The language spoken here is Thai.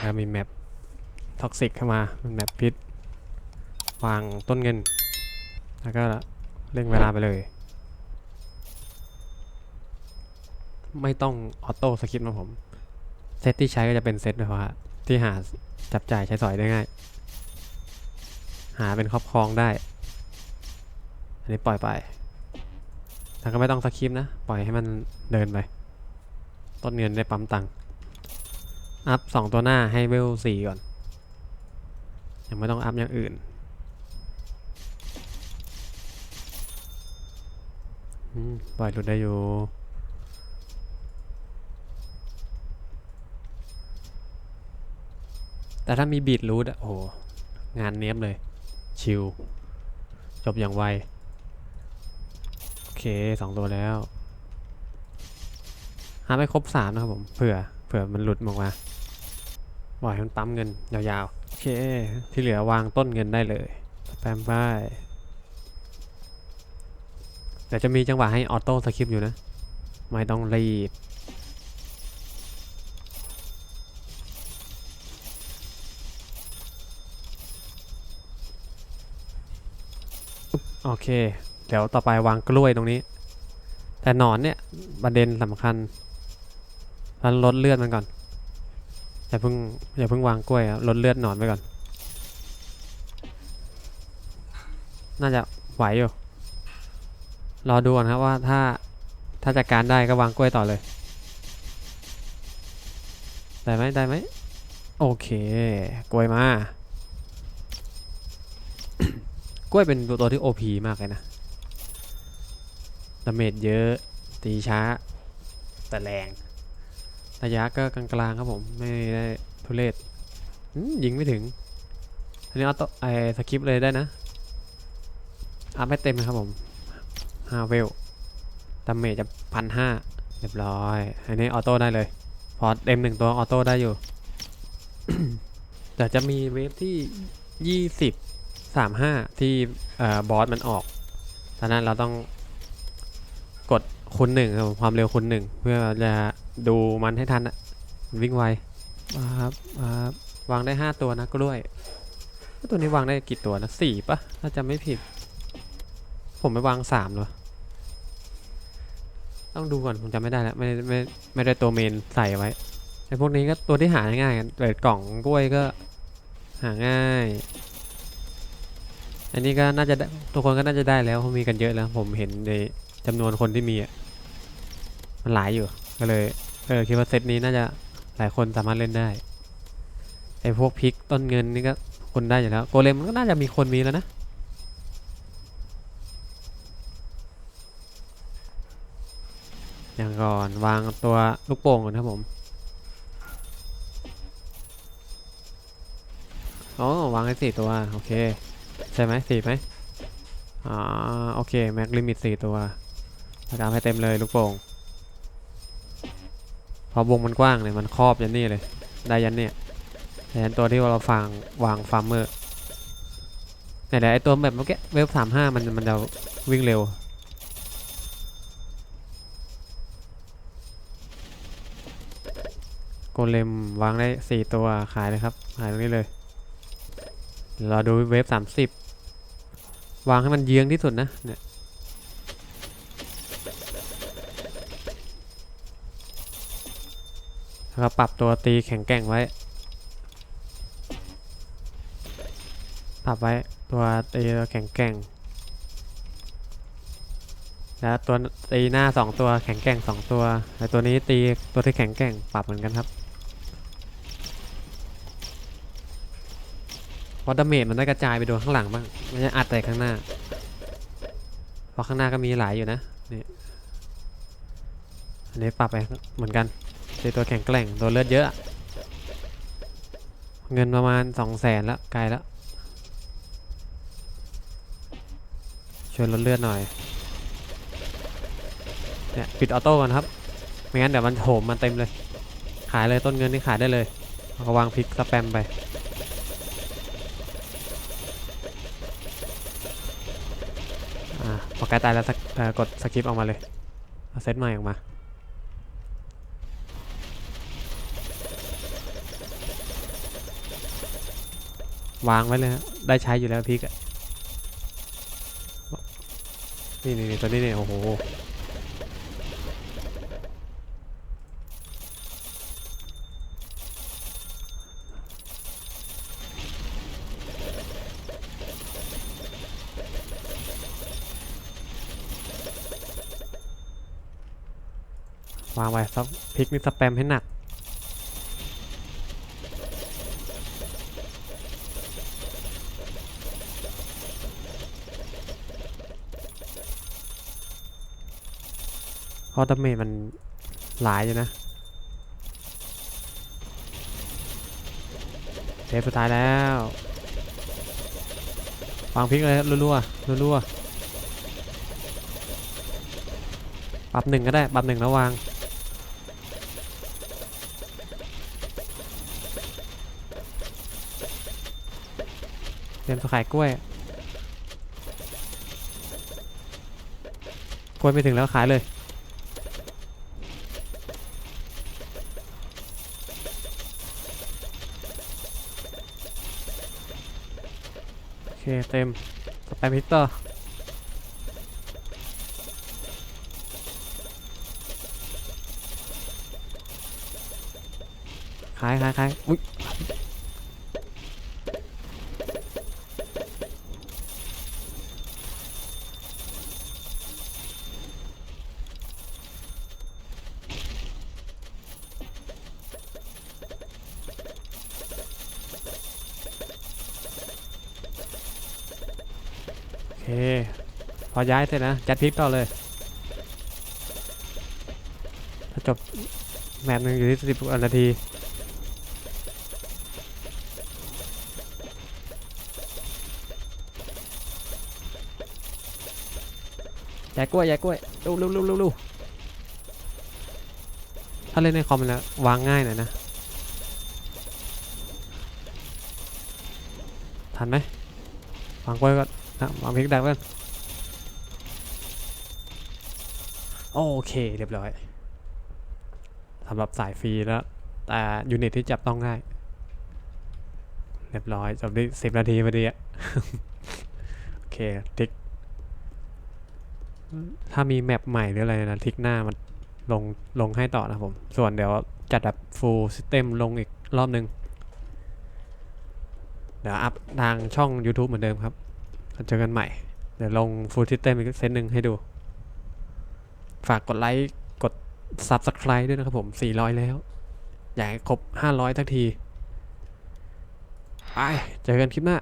แล้วมีแมปท็อกซิกเข้ามาเป็นแมปพิษวางต้นเงิน แล้วก็เร่งเวลาไปเลย ไม่ต้องออโต้สคริปนะผม เซตที่ใช้ก็จะเป็นเซตแบบว่าที่หาจับจ่ายใช้สอยได้ง่าย หาเป็นครอบครองได้ อันนี้ปล่อยไปแต่ก็ไม่ต้องสคริปนะ ปล่อยให้มันเดินไป ต้นเงินได้ปั๊มตังค์ อัพสองตัวหน้าให้เวลสี่ก่อน ยังไม่ต้องอัพอย่างอื่น ปล่อยหลุดได้อยู่แต่ถ้ามีบีดรูทอะโอ้โหงานเนี้ยบเลย ชิล จบอย่างไว โอเคสองตัวแล้วหาไปครบสามนะครับผม เผื่อ เผื่อมันหลุดออกมา ปล่อยให้มันปั๊มเงินยาวๆ โอเค ที่เหลือวางต้นเงินได้เลยแปมไปเดี๋ยวจะมีจังหวะให้ออโต้สคริปต์อยู่นะ ไม่ต้องรีบโอเค เดี๋ยวต่อไปวางกล้วยตรงนี้ แต่หนอนเนี่ยประเด็นสำคัญเราลดเลือดมันก่อน อย่าเพิ่งอย่าเพิ่งวางกล้วยลดเลือดหนอนไปก่อน น่าจะไหวอยู่ รอดูก่อนครับว่าถ้าถ้าจัดการได้ก็วางกล้วยต่อเลย ได้ไหมได้ไหมโอเค กล้วยมา กล้วยเป็นตัวที่ OP มากเลยนะดาเมจเยอะ ตีช้า แต่แรง ระยะก็กลางๆครับผมไม่ได้ทุเรศยิงไม่ถึงอันนี้เอาตไอสคริปเลยได้นะอัพให้เต็มเลยครับผมห้าเวลดาเมจจะพันห้าเรียบร้อยอันนี้ออโต้ได้เลย พอเต็มหนึ่งตัวออโต้ได้อยู่ แต่จะมีเวฟที่ยี่สิบสามห้าที่บอสมันออกตอนนั้นเราต้องกด คูณหนึ่งครับผมความเร็วคูณหนึ่งเพื่อจะดูมันให้ทันอะมันวิ่งไวครับครับวางได้ห้าตัวนะกล้วย ตัวนี้วางได้กี่ตัวนะสี่ปะถ้าจำไม่ผิด ผมไปวางสามเหรอต้องดูก่อนผมจำไม่ได้แล้วไม่ได้ไม่ไม่ได้ตัวเมนใส่ไว้ไอ้พวกนี้ก็ตัวที่หาง่ายๆกันเปิดกล่องกล้วยก็หาง่าย อันนี้ก็น่าจะได้ทุกคนก็น่าจะได้แล้วเพราะมีกันเยอะแล้ว ผมเห็นใน จำนวนคนที่มีมันหลายอยู่ก็เลยเออคิดว่าเซตนี้น่าจะหลายคนสามารถเล่นได้ไอ้พวกพิกต้นเงินนี่ก็คนได้อยู่แล้วโกเลมมันก็น่าจะมีคนมีแล้วนะอย่างก่อนวางตัวลูกโป่งก่อนครับผมโอ้วางให้สี่ตัว โอเค ใช่ไหมสี่ไหมอ่าโอเค แม็กลิมิตสี่ตัว ประกามให้เต็มเลยลูกโป่งพอวงมันกว้างเลยมันครอบยันนี่เลย ได้ยันเนี่ยแต่ยันตัวที่เราฟางวางฟาร์มเมอร์เนี่ยเดี๋ยวไอตัวแบบเมื่อกี้เวฟสามห้ามันมันจะวิ่งเร็วโกเลมวางได้สี่ตัวขายเลยครับ ขายตรงนี้เลยเดี๋ยวเราดูเวฟสามสิบวางให้มันเยื้องที่สุดนะเนี่ย แล้วก็ปรับตัวตีแข็งแกร่งไว้ ปรับไว้ตัวตีตัวแข็งแกร่ง แล้วตัวตีหน้าสองตัวแข็งแกร่งสองตัวแต่ตัวนี้ตีตัวที่แข็งแกร่งปรับเหมือนกันครับเพราะดาเมจมันได้กระจายไปโดนข้างหลังบ้างไม่ใช่อัดแต่ข้างหน้าเพราะข้างหน้าก็มีหลายอยู่นะนี่อันนี้ปรับไปเหมือนกัน ตีตัวแข็งแกร่งตัวเลือดเยอะ เงินประมาณสองแสนแล้วไกลแล้วช่วยลดเลือดหน่อยเนี่ยปิดออโต้ก่อนครับ ไม่งั้นเดี๋ยวมันโถมมันเต็มเลย ขายเลยต้นเงินนี่ขายได้เลยเอาก็วางพริกสแปมไปอ่าพอใกล้ตายแล้วกดสกิปออกมาเลย เอาเซตใหม่ออกมา วางไว้เลยฮะได้ใช้อยู่แล้วพริกอะนี่นี่นี่ตัวนี้เนี่ยโอ้โหวางไว้ซับพริกนี่สแปมให้หนัก เพราะดาเมจมันหลายอยู่นะเทปสุดท้ายแล้ววางพริกเลยรัวๆรัวๆปรับหนึ่งก็ได้ปรับหนึ่งแล้ววางเตรียมจะขายกล้วย กล้วยไม่ถึงแล้วขายเลย เคเต็มสแปมฮิตเตอร์ขายขายขายอุ้ย พอย้ายเสร็จนะจัดพิกต่อเลยถ้าจบแมปหนึ่งอยู่ที่สิบนาทีแย่กล้วยแย่กล้วยเร็วเร็วเร็วเร็วเร็วถ้าเล่นในคอมมันแล้ววางง่ายหน่อยนะ ทันไหมวางกล้วยก็อ่ะวางพริกดักก่อนโอเคเรียบร้อยสำหรับสายฟรีแล้วแต่ยูนิตที่จับต้องได้เรียบร้อยจบได้สิบนาทีพอดีอะโอเคทิก ถ้ามีแมปใหม่หรืออะไรนะทิกหน้ามันลงลงให้ต่อนะผม ส่วนเดี๋ยวจัดแบบ full system ลงอีกรอบนึง เดี๋ยวอัพทางช่อง YouTube เหมือนเดิมครับ เจอกันใหม่ เดี๋ยวลงฟูลทิสเต็มอีกเซตหนึ่งให้ดู ฝากกดไลค์กด subscribe ด้วยนะครับผม 400 แล้ว อยากให้ครบ 500ทักที ไป เจอกันคลิปหน้า